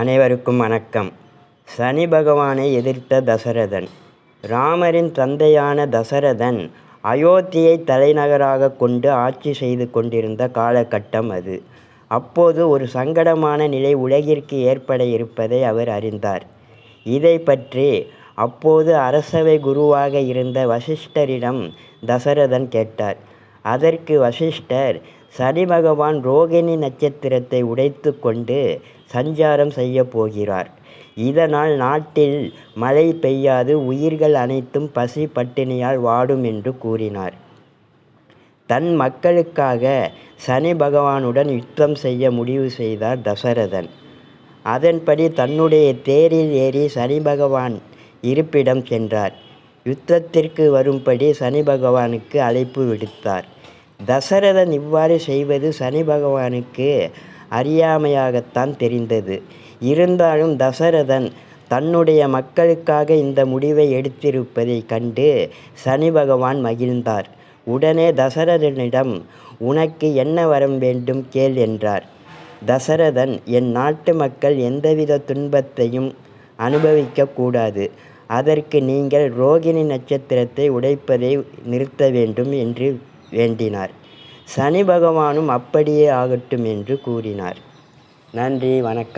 அனைவருக்கும் வணக்கம். சனி பகவானை எதிர்த்த தசரதன். ராமரின் தந்தையான தசரதன் அயோத்தியை தலைநகராக கொண்டு ஆட்சி செய்து கொண்டிருந்த காலகட்டம் அது. அப்போது ஒரு சங்கடமான நிலை உலகிற்கு ஏற்பட இருப்பதை அவர் அறிந்தார். இதை பற்றி அப்போது அரசவை குருவாக இருந்த வசிஷ்டரிடம் தசரதன் கேட்டார். அதற்கு வசிஷ்டர் சனி பகவான் ரோகிணி நட்சத்திரத்தை உடைத்து கொண்டு சஞ்சாரம் செய்ய போகிறார். இதனால் நாட்டில் மழை பெய்யாது உயிர்கள் அனைத்தும் பசி பட்டினியால் வாடும் என்று கூறினார். தன் மக்களுக்காக சனி பகவானுடன் யுத்தம் செய்ய முடிவு செய்தார் தசரதன். அதன்படி தன்னுடைய தேரில் ஏறி சனி பகவான் இருப்பிடம் சென்றார். யுத்தத்திற்கு வரும்படி சனி பகவானுக்கு அழைப்பு விடுத்தார். தசரதன் இவ்வாறு செய்வது சனி பகவானுக்கு அறியாமையாகத்தான் தெரிந்தது. இருந்தாலும் தசரதன் தன்னுடைய மக்களுக்காக இந்த முடிவை எடுத்திருப்பதை கண்டு சனி பகவான் மகிழ்ந்தார். உடனே தசரதனிடம் உனக்கு என்ன வரம் வேண்டும்? கேள் என்றார். தசரதன் என் நாட்டு மக்கள் எந்தவித துன்பத்தையும் அனுபவிக்கக்கூடாது அதற்கு நீங்கள் ரோகிணி நட்சத்திரத்தை உடைப்பதை நிறுத்த வேண்டும் என்று வேண்டினார். சனி பகவானும் அப்படியே ஆகட்டும் என்று கூறினார். நன்றி வணக்கம்.